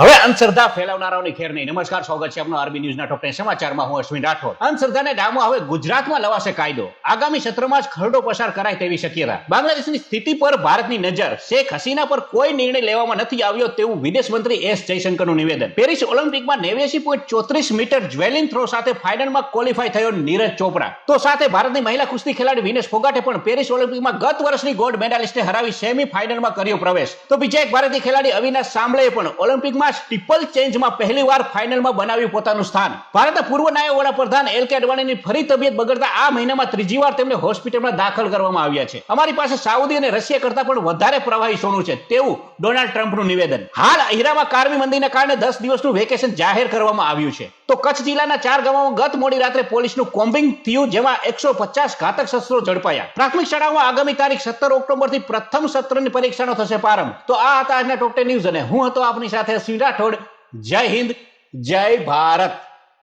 હવે અંધશ્રદ્ધા ફેલાવનારાઓની ખેર નહીં. નમસ્કાર, સ્વાગત છે આપનો આરબી ન્યૂઝના ટોપ સમાચારમાં. હું અશ્વિન રાઠોડ. અંધશ્રદ્ધાને ડામો હવે ગુજરાતમાં લવાશે કાયદો. આગામી સત્રમાં જ ખરડો પસાર કરાય તેવી શક્યતા. બાંગ્લાદેશની સ્થિતિ પર ભારતની નજર. શેખ હસીના પર કોઈ નિર્ણય લેવામાં નથી આવ્યો તેવું વિદેશ મંત્રી એસ જયશંકરનું નિવેદન. પેરિસ ઓલિમ્પિકમાં નેવ્યાસી પોઈન્ટ ચોત્રીસ મીટર જ્વેલિન થ્રો સાથે ફાઇનલમાં ક્વોલિફાય થયો નીરજ ચોપરા તો સાથે ભારતની મહિલા કુસ્તી ખેલાડી વિનેશ ફોગાટે પણ પેરિસ ઓલિમ્પિકમાં ગત વર્ષની ગોલ્ડ મેડાલિસ્ટને હરાવી સેમી ફાઇનલમાં કર્યો પ્રવેશ. તો બીજા એક ભારતીય ખેલાડી અવિનાશ સાંભળે પણ ઓલિમ્પિકમાં સ્ટીપલ ચેન્જમાં પહેલીવાર ફાઇનલમાં બનાવ્યું પોતાનું સ્થાન. ભારતના પૂર્વ નાયબ વડાપ્રધાન એલ કે અડવાણીની ફરી તબિયત બગડતા આ મહિનામાં ત્રીજી વાર તેમને હોસ્પિટલમાં દાખલ કરવામાં આવ્યા છે. અમારી પાસે સાઉદી અને રશિયા કરતા પણ વધારે પ્રવાહી સોનું છે. તેવું ડોનાલ્ડ ટ્રમ્પનું નિવેદન. હાલ અહીરામાં કારમી મંદીને કારણે દસ દિવસનું વેકેશન જાહેર કરવામાં આવ્યું છે. તો કચ્છ જિલ્લાના ચાર ગામોમાં ગત મોડી રાત્રે પોલીસનું કોમ્બિંગ થયું, જેમાં એકસો પચાસ ઘાતક શસ્ત્રો ઝડપાયા. પ્રાથમિક શાળાઓમાં આગામી તારીખ સત્તર ઓક્ટોબરથી પ્રથમ સત્રની પરીક્ષાનો થશે પ્રારંભ. તો આ હતા આજના ટોપ ટેન ન્યૂઝ અને હું હતો આપની સાથે અશ્વિન રાઠોડ. જય હિન્દ, જય ભારત.